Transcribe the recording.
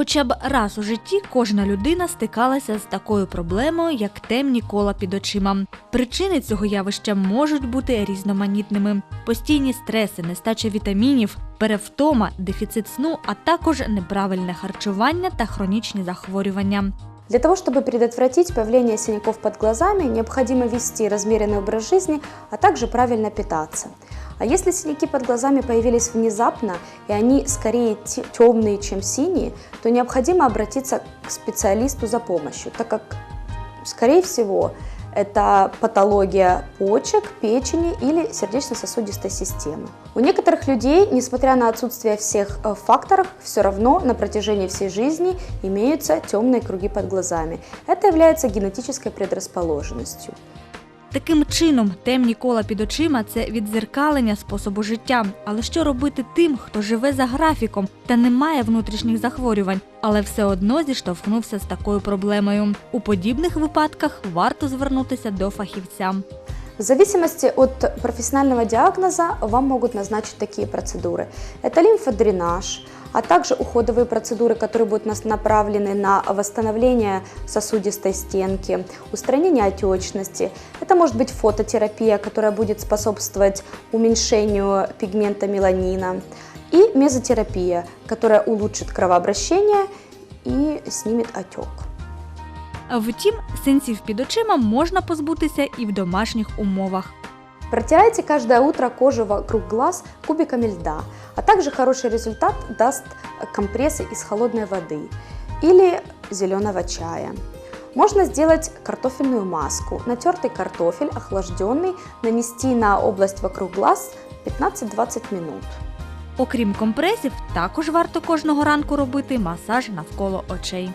Хоча б раз у житті кожна людина стикалася з такою проблемою, як темні кола під очима. Причини цього явища можуть бути різноманітними: постійні стреси, нестача вітамінів, перевтома, дефіцит сну, а також неправильне харчування та хронічні захворювання. Для того, чтобы предотвратить появление синяков под глазами, необходимо вести размеренный образ жизни, а также правильно питаться. А если синяки под глазами появились внезапно, и они скорее те- темные, чем синие, то необходимо обратиться к специалисту за помощью, так как, скорее всего, это патология почек, печени или сердечно-сосудистой системы. У некоторых людей, несмотря на отсутствие всех э, факторов, все равно на протяжении всей жизни имеются темные круги под глазами. Это является генетической предрасположенностью. Таким чином, темні кола під очима це відзеркалення способу життя. Але що робити тим, хто живе за графіком та не має внутрішніх захворювань, але все одно зіштовхнувся з такою проблемою? У подібних випадках варто звернутися до фахівця. В зависимости от профессионального диагноза вам могут назначить такие процедуры. Это лимфодренаж, а также уходовые процедуры, которые будут направлены на восстановление сосудистой стенки, устранение отечности. Это может быть фототерапия, которая будет способствовать уменьшению пигмента меланина. И мезотерапия, которая улучшит кровообращение и снимет отек. Втім, синців під очима можна позбутися і в домашніх умовах. Протирайте каждое утро кожу вокруг глаз кубиками льда, а также хороший результат даст компрессы из холодной воды или зеленого чая. Можно сделать картофельную маску. Натертый картофель, охлажденный, нанести на область вокруг глаз 15-20 минут. Окрім компресів, також варто кожного ранку робити масаж навколо очей.